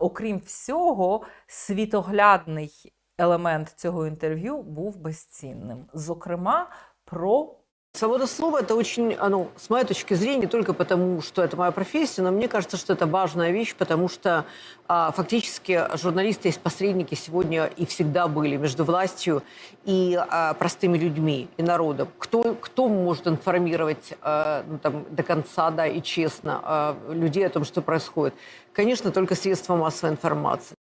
окрім всього, світоглядний елемент цього інтерв'ю був безцінним. Зокрема, про Свобода слова – это очень, а, ну, с моей точки зрения, не только потому, что это моя профессия, но мне кажется, что это важная вещь, потому что а, фактически журналисты есть посредники сегодня и всегда были между властью и а, простыми людьми, и народом. Кто, кто может информировать а, ну, там, до конца да, и честно а, людей о том, что происходит? Конечно, только средства массовой информации.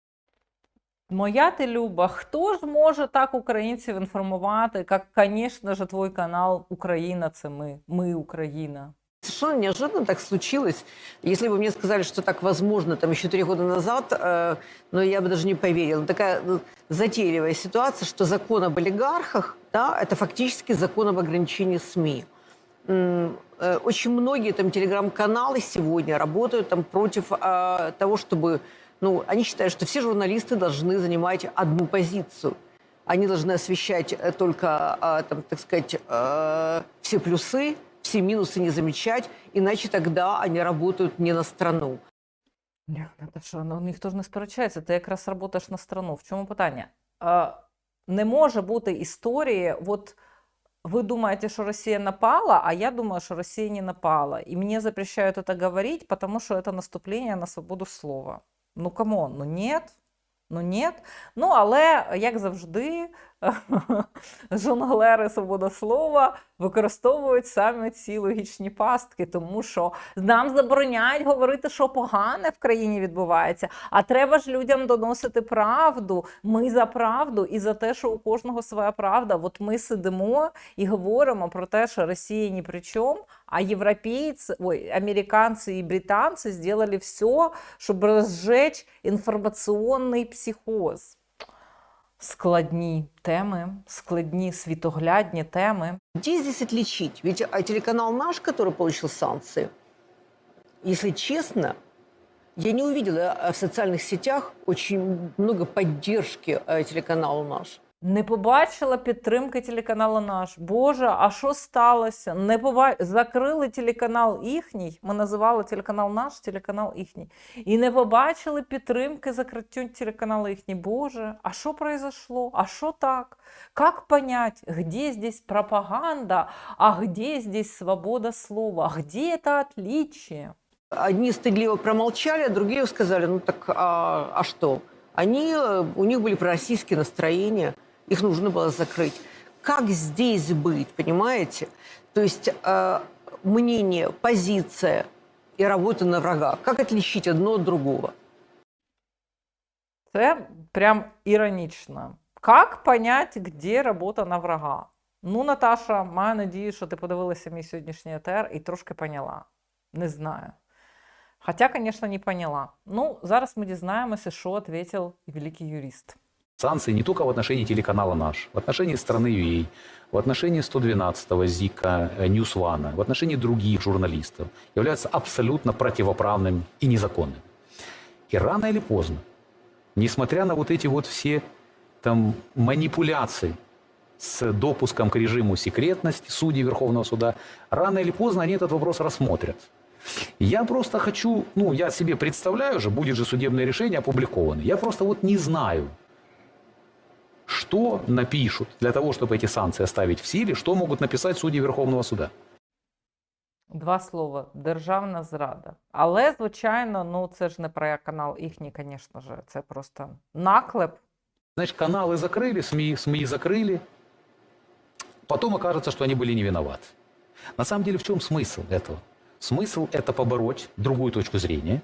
Моя ти Люба, хто ж може так українців інформувати, як, звісно ж, твій канал Україна це ми, ми Україна. Совершенно неожиданно так случилось. Если бы мне сказали, что так возможно там еще три года назад, э, но я бы даже не поверила. Такая ну, затейливая ситуация, что закон об олигархах, да, это фактически закон об ограничении СМИ. Э, Очень многие там телеграм-каналы сегодня работают там против э, того, чтобы, ну, они считают, что все журналисты должны занимать одну позицию. Они должны освещать э, только, э, там, так сказать, все плюсы, все минусы не замечать, иначе тогда они работают не на страну. Ля, Наташа, ну ніхто ж не сперечається, ти якраз працюєш на страну. В чому питання? Е, не може бути історії, от ви думаєте, що Росія напала, а я думаю, що Росія не напала. І мені запрещають це говорити, тому що це наступлення на свободу слова. Ну камон, ну нет. Ну ні. Ну, але, як завжди, жонглери свобода слова використовують саме ці логічні пастки, тому що нам забороняють говорити, що погане в країні відбувається. А треба ж людям доносити правду. Ми за правду і за те, що у кожного своя правда. От ми сидимо і говоримо про те, що Росія ні при чому, а європейці, ой, американці і британці зробили все, щоб розжечь інформаційний психоз. Складні теми, складні світоглядні теми. Где здесь отличить? Ведь а, телеканал наш, который получил санкции, если честно, я не увидела а, в социальных сетях очень много поддержки а, телеканалу наш. Не побачила підтримки телеканалу наш. Боже, а що сталося? Не поба... Закрили телеканал їхній. Ми називали телеканал наш, телеканал їхній. І не побачили підтримки закриттю телеканалу їхній. Боже, а що произошло? А що так? Как понять, где здесь пропаганда, а где здесь свобода слова? Где это отличие? Одни стыдливо промолчали, а другие сказали, ну так а, а что? Они, э, у них были пророссийские настроения, их нужно было закрыть. Как здесь быть, понимаете? То есть э, мнение, позиция и работа на врага. Как отличить одно от другого? Це прям іронічно. Як понять, де робота на врага? Ну, Наташа, маю надію, що ти подивилася мій сьогоднішній етер і трошки поняла. Не знаю. Хоча, звісно, не поняла. Ну, зараз ми дізнаємося, що відповів великий юрист. Санкции не только в отношении телеканала «Наш», в отношении страны ЮА, в отношении 112-го ЗИКа, э, Ньюсвана, в отношении других журналистов являются абсолютно противоправными и незаконными. И рано или поздно, несмотря на вот эти вот все там манипуляции с допуском к режиму секретности судей Верховного суда, рано или поздно они этот вопрос рассмотрят. Я просто хочу, ну, я себе представляю же, будет же судебное решение опубликовано. Я просто вот не знаю, что напишут для того, чтобы эти санкции оставить в силе, что могут написать судьи Верховного суда. Два слова державна зрада. Але, звичайно, ну це ж не про канал їхній, звісно ж, це просто наклеп. Значит, каналы закрыли, СМИ, СМИ закрыли. Потом окажется, что они были не виноваты. На самом деле, в чем смысл этого? Смысл – это побороть другую точку зрения,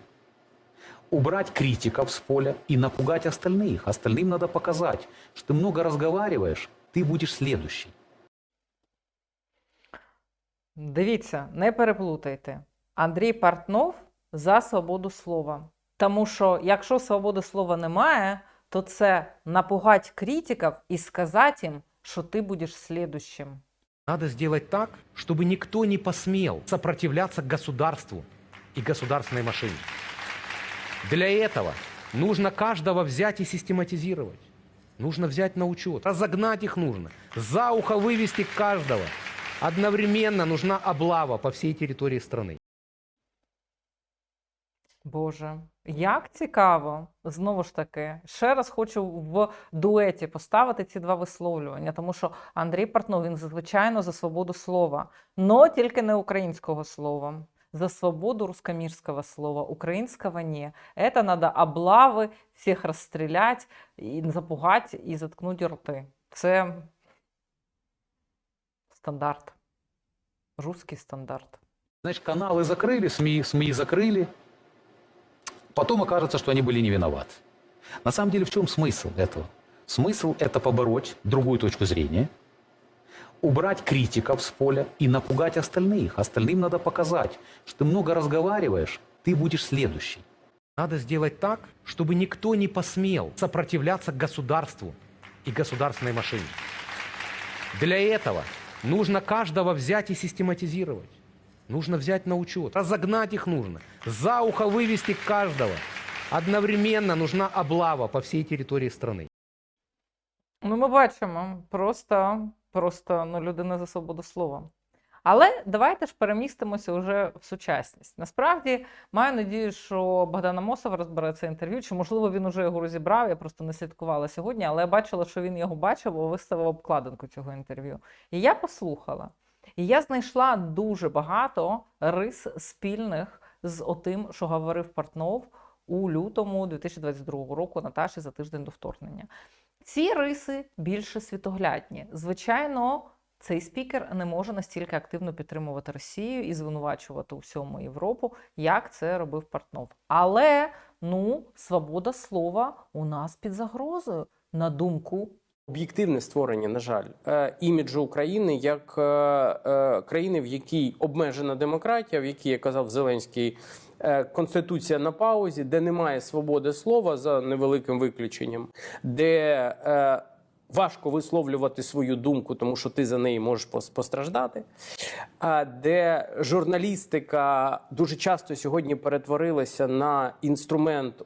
убрать критиков с поля и напугать остальных. Остальным надо показать, что ты много разговариваешь, ты будешь следующий. Дивіться, не переплутайте. Андрій Партнов за свободу слова. Тому що якщо свободи слова немає, то це напугать критиків і сказати їм, що ти будеш слідущим. Надо сделать так, чтобы никто не посмел сопротивляться государству и государственной машине. Для этого нужно каждого взять и систематизировать. Нужно взять на учет. Разогнать их нужно. За ухо вывести каждого. Одновременно нужна облава по всей территории страны. Боже, як цікаво. Знову ж таки, ще раз хочу в дуеті поставити ці два висловлювання, тому що Андрій Портнов, він звичайно за свободу слова, но тільки не українського слова. За свободу русскомирского слова, украинского не. Это надо облавы, всіх розстрілять, і запугати і заткнути рти. Це стандарт. Русский стандарт. Значит, каналы закрыли, СМИ, СМИ закрыли. Потом окажется, что они были не виноваты. На самом деле, в чем смысл этого? Смысл – это побороть другую точку зрения, убрать критиков с поля и напугать остальных. Остальным надо показать, что ты много разговариваешь, ты будешь следующий. Надо сделать так, чтобы никто не посмел сопротивляться государству и государственной машине. Для этого нужно каждого взять и систематизировать. Нужно взять на учет. Разогнать их нужно. За ухо вывести каждого. Одновременно нужна облава по всей территории страны. Ну, ми бачимо, просто, просто ну, людина за свободу слова. Але давайте ж перемістимося вже в сучасність. Насправді маю надію, що Богдан Амосов розбере це інтерв'ю, чи можливо він уже його розібрав. Я просто не слідкувала сьогодні, але я бачила, що він його бачив, бо виставив обкладинку цього інтерв'ю. І я послухала. І я знайшла дуже багато рис спільних з отим, що говорив Портнов у лютому 2022 року Наташі за тиждень до вторгнення. Ці риси більше світоглядні. Звичайно, цей спікер не може настільки активно підтримувати Росію і звинувачувати всьому Європу, як це робив Портнов. Але ну, свобода слова у нас під загрозою, на думку Об'єктивне створення, на жаль, е, іміджу України як е, е, країни, в якій обмежена демократія, в якій, як казав Зеленський, конституція на паузі, де немає свободи слова за невеликим виключенням, де важко висловлювати свою думку, тому що ти за неї можеш постраждати. де журналістика дуже часто сьогодні перетворилася на інструмент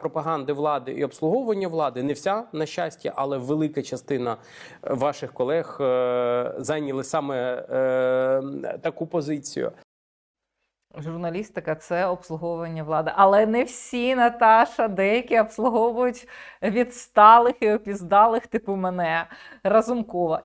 пропаганди влади і обслуговування влади. Не вся, на щастя, але велика частина е, ваших колег е, зайняли саме е, таку позицію. Журналістика це обслуговування влади. Але не всі, Наташа, деякі обслуговують відсталих і опіздалих, типу мене, Разумкова.